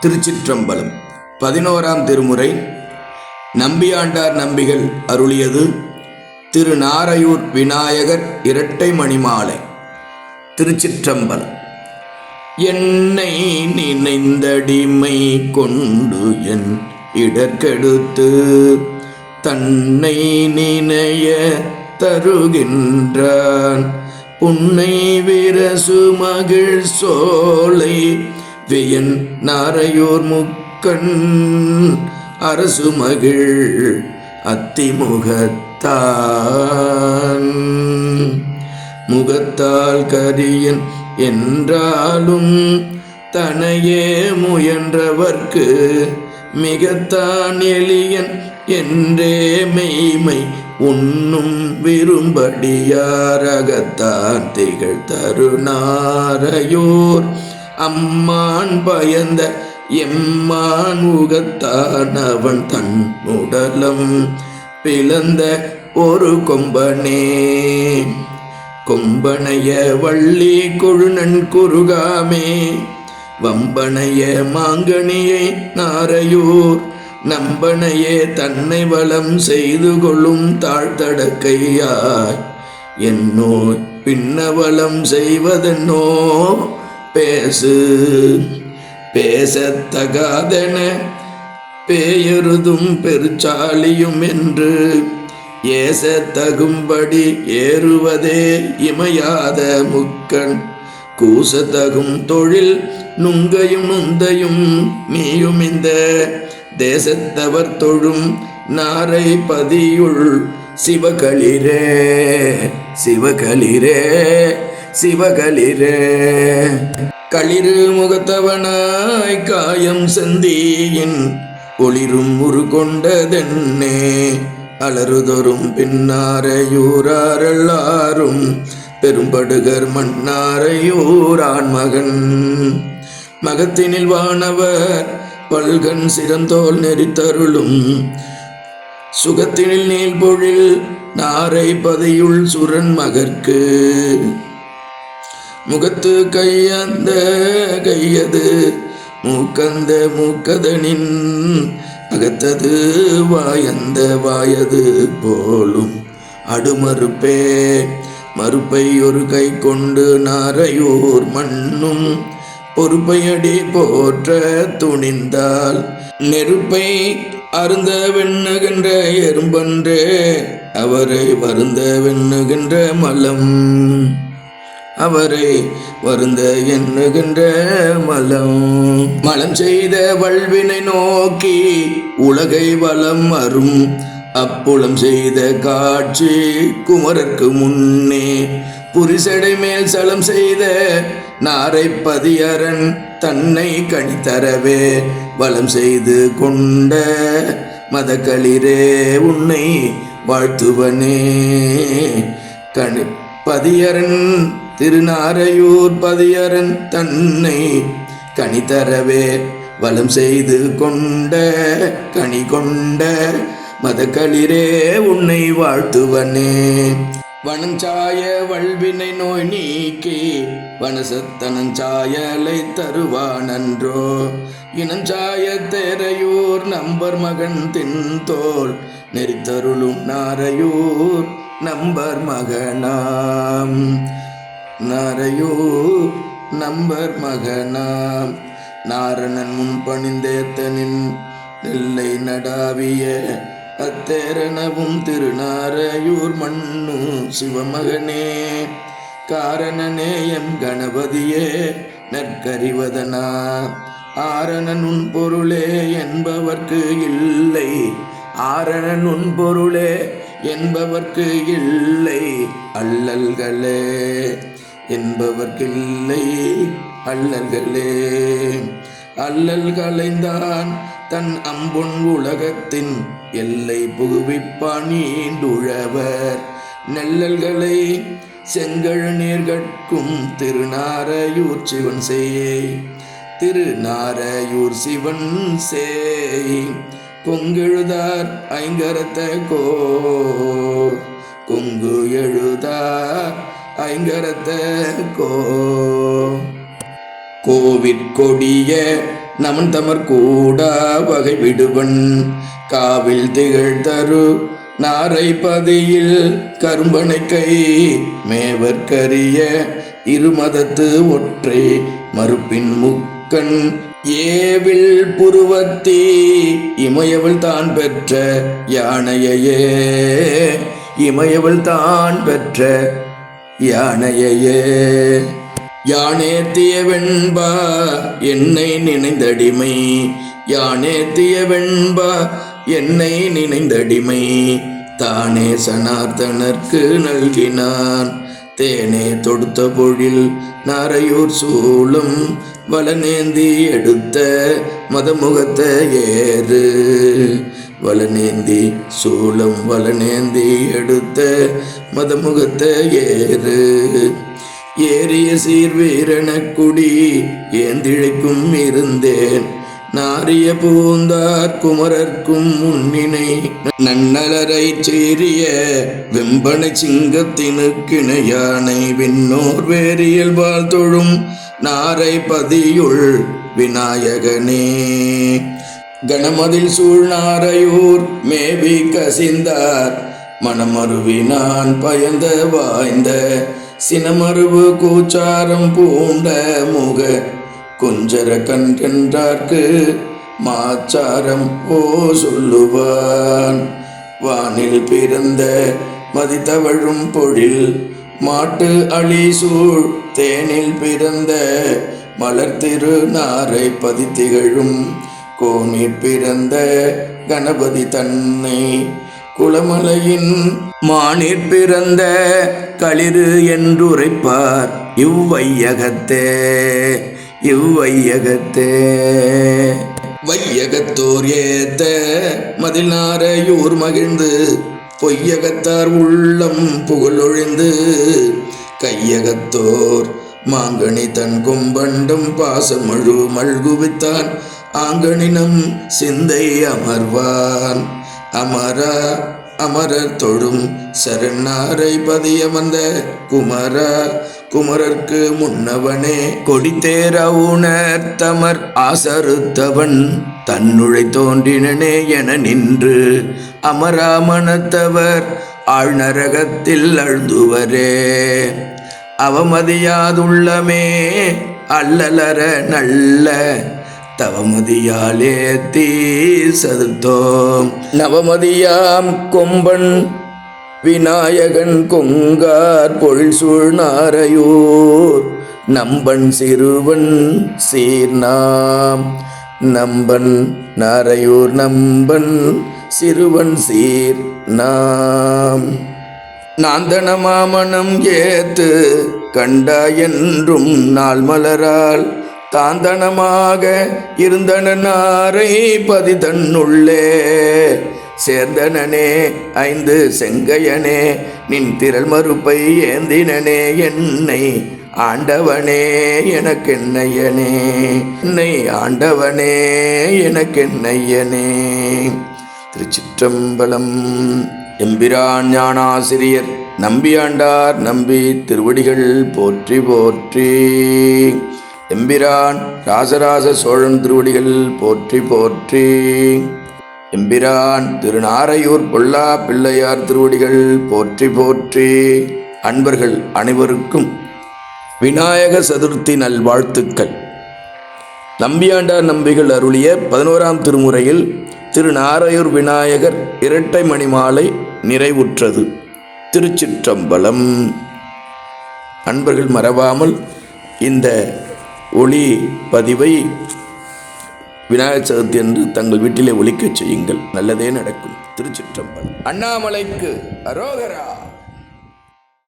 திருச்சிற்றம்பலம் பதினோராம் திருமுறை. நம்பியாண்டார் நம்பிகள் அருளியது திரு நாரையூர் விநாயகர் இரட்டை மணிமாலை திருச்சிற்றம்பலம். என்னை நினைந்தடிமை கொண்டு என் இடர்கெடுத்து தன்னை நினைய தருகின்றான். உன்னை விரசு மகிழ் சோலை வெயன் நாரையோர் முக்கண் அரசு மகிழ் அத்திமுகத்தான். முகத்தால் கரியன் என்றாலும் தனையே முயன்றவர்க்கு மிகத்தான் எளியன் என்றே மெய்மை உண்ணும் விரும்படியாரகத்தான் திகழ் தருணாரையோர் அம்மான் பயந்த எம்மான் உகத்தான் அவன் தன் உடலம் பிளந்த ஒரு கொம்பனே. கொம்பனைய வள்ளி கொழுநன் குறுகாமே வம்பனைய மாங்கனியை நாரையூர் நம்பனையே தன்னை வளம் செய்து கொள்ளும் தாழ்த்தடக்கையாய். என்னோ பின்னவளம் செய்வதென்னோ பேசு பேசத்தகாதென பேயருதும் பெருச்சாலியும் என்று ஏசத்தகும்படி ஏறுவதே இமையாத முக்கண். கூசத்தகும் தொழில் நுங்கையும் நுந்தையும் நீயும் இந்த தேசத்தவர் தொழும் நாரை பதியுள் சிவகளிரே சிவகளிரே சிவகளிரே. களிறு முகத்தவனாய் காயம் செந்தியின் ஒளிரும் உரு கொண்டதென்னே. அலறுதொரும் பின்னாரையூராரெல்லாரும் பெரும்படுகர் மன்னாரையூரான் மகன். மகத்தினில் வானவர் பல்கன் சிறந்தோல் நெறித்தருளும். சுகத்தினில் நீள்பொழில் நாரை பதியுள் சுரன் மகற்கு. முகத்து கையந்த கையது மூக்கந்த மூக்கதனின் அகத்தது வாயந்த வாயது போலும் அடுமறுப்பே. மறுப்பை ஒரு கை கொண்டு நாரையூர் மண்ணும் பொறுப்பையடி போற்ற துணிந்தால் நெருப்பை அருந்த வெண்ணுகின்ற எறும்பன்றே அவரை வருந்த வெண்ணுகின்ற மலம். அவரை வருந்த எண்ணுகின்ற மலம். மலம் செய்த வல்வினை நோக்கி உலகை வலம் அரும். அப்புலம் செய்த காட்சி குமரர்க்கு முன்னே. புரிசடை மேல் சலம் செய்த நாரை பதியரன் தன்னை கணித்தரவே. வலம் செய்து கொண்ட மதக்களிரே உன்னை வாழ்த்துவனே. கணி பதியரன் திருநாரையூர் பதியரன் தன்னை கனிதரவே வலம் செய்து கொண்ட கனி கொண்ட மதக்களிரே உன்னை வாழ்த்துவனே. வனஞ்சாய வல்வினை நோய் நீக்கி வனசத்தனஞ்சாயலை தருவானன்றோ. இனஞ்சாய தேரையூர் நம்பர் மகன் தின்தோல் நெறித்தருளும் நாரையூர் நம்பர் மகனாம். நாரையூர் நம்பர் மகனாம். நாரணன் முன் பணிந்தேத்தனின் நெல்லை நடாவிய அத்தேரணவும் திருநாரையூர் மண்ணு சிவமகனே. காரணனே எம் கணபதியே நற்கறிவதனா ஆரணனுன் பொருளே என்பவர்க்கு இல்லை. ஆரணனுன் பொருளே என்பவர்க்கு இல்லை. அல்லல்களே. என்பவர்கில்லை அல்லல்களே அல்லல் கலைந்தான் தன் அம்பொன் உலகத்தின் எல்லை புகுவிப்பான் நீண்டுழவர் நெல்லல்களை செங்கழ் நீர்கட்கும் திருநாரையூர் சிவன் சேய். திருநாரையூர் சிவன் சேய். கொங்கெழுதார் ஐங்கரத்த கோ. கொங்கு எழுதார் ஐங்கரத்த கோ கோவிற்கொடிய நமன் தமர் கூடா வகை விடுவன் காவில் திகழ் தரு நாரை பதியில் கரும்பனை கை. மேவற்கரிய இருமதத்து ஒற்றை மறுப்பின் முக்கண். ஏவில் புருவத்தி இமயவள் தான் பெற்ற யானையே இமயவள் தான் பெற்ற யானையையே யானேத்திய வெண்பா என்னை நினைந்தடிமை. யானேத்திய வெண்பா என்னை நினைந்தடிமை. தானே சனார்த்தனர்க்கு நல்கினான். தேனே தொடுத்த பொழில் நாரையூர் சூளும் வலநேந்தி எடுத்த மதமுகத்த ஏறு. வலநேந்தி சூளம் வலநேந்தி எடுத்த மதமுகத்தை ஏறு. ஏறிய சீர்வீரனக்குடி ஏந்திழைக்கும் இருந்தேன். நாரிய பூந்தார் குமரர்க்கும் முன்னினை நன்னலரை சீரிய வெம்பனை சிங்கத்தினுக்கிணை யானை விண்ணோர் வேரியல் வாழ்த்தொழும் நாரை பதியுள் விநாயகனே. கணமதில் சூழ்நாரையூர் மேவி கசிந்தார். மனமருவினான் பயந்த வாய்ந்த சினமருவு கூச்சாரம் பூண்ட முக. குஞ்சர கன்றென்றார்க்கு மாச்சாரம் ஓ சொல்லுவான். வானில் பிறந்த மதித்தவழும் பொழில் மாட்டு அழி சூழ் தேனில் பிறந்த மலர் திருநாரை பதித்திகழும். கோணி பிறந்த கணபதி தன்னை குளமலையின் மானிற் பிறந்த களிறு என்றுரைப்பார். இவ்வையகத்தே இவ்வையகத்தே. வையகத்தோர் ஏத்த மதில்நாரையூர் மகிழ்ந்து பொய்யகத்தார் உள்ளம் புகழொழிந்து கையகத்தோர் மாங்கனி தன் கும்பண்டம் பாசமழு மல்குவித்தான். ஆங்கனினம் சிந்தை அமர்வான். அமரா அமரர் தொழும் சரணாரை வந்த குமரா குமரர்க்கு முன்னவனே கொடித்தேர உணர் தமர் ஆசருத்தவன் தன்னுழை தோன்றினனே என நின்று அமராமணத்தவர் ஆழ்நரகத்தில் அழுந்துவரே அவமதியாதுள்ளமே அல்லலர நல்ல தவமதியாலே தீ சதுர்த்தோம் நவமதியாம் கொம்பன் விநாயகன் கொங்கார் பொழில் சூழ்நாரையூர் நம்பன் சிறுவன் சீர்நாம் நம்பன் நாரையூர் நம்பன் சிறுவன் சீர் நாம். நாந்தன மாமனம் ஏத்து கண்டாயன்றும் நாள் மலரால் தாந்தனமாக இருந்தன நாரை பதி தன்னுள்ளே சேர்ந்தனனே ஐந்து செங்கையனே நின் திரள் மறுப்பை ஏந்தினனே என்னை ஆண்டவனே எனக்கென்னையனே. என்னை ஆண்டவனே எனக்கென்னையனே. திருச்சிற்றம்பலம் எம்பிரான் ஞானாசிரியர் நம்பியாண்டார் நம்பி திருவடிகள் போற்றி போற்றி. எம்பிரான் ராசராச சோழன் திருவடிகள் போற்றி போற்றி. எம்பிரான் திருநாரையூர் பொல்லா பிள்ளையார் திருவடிகள் போற்றி போற்றி. அன்பர்கள் அனைவருக்கும் விநாயக சதுர்த்தி நல்வாழ்த்துக்கள். நம்பியாண்டார் நம்பிகள் அருளிய பதினோராம் திருமுறையில் திருநாரையூர் விநாயகர் இரட்டை மணி மாலை நிறைவுற்றது. திருச்சிற்றம்பலம். அன்பர்கள் மறவாமல் இந்த ஒளி பதிவை விநாயகர் சதுர்த்தி என்று தங்கள் வீட்டிலே ஒலிக்கச் செய்யுங்கள். நல்லதே நடக்கும். திருச்சிற்றம்பலம். அண்ணாமலைக்கு அரோகரா.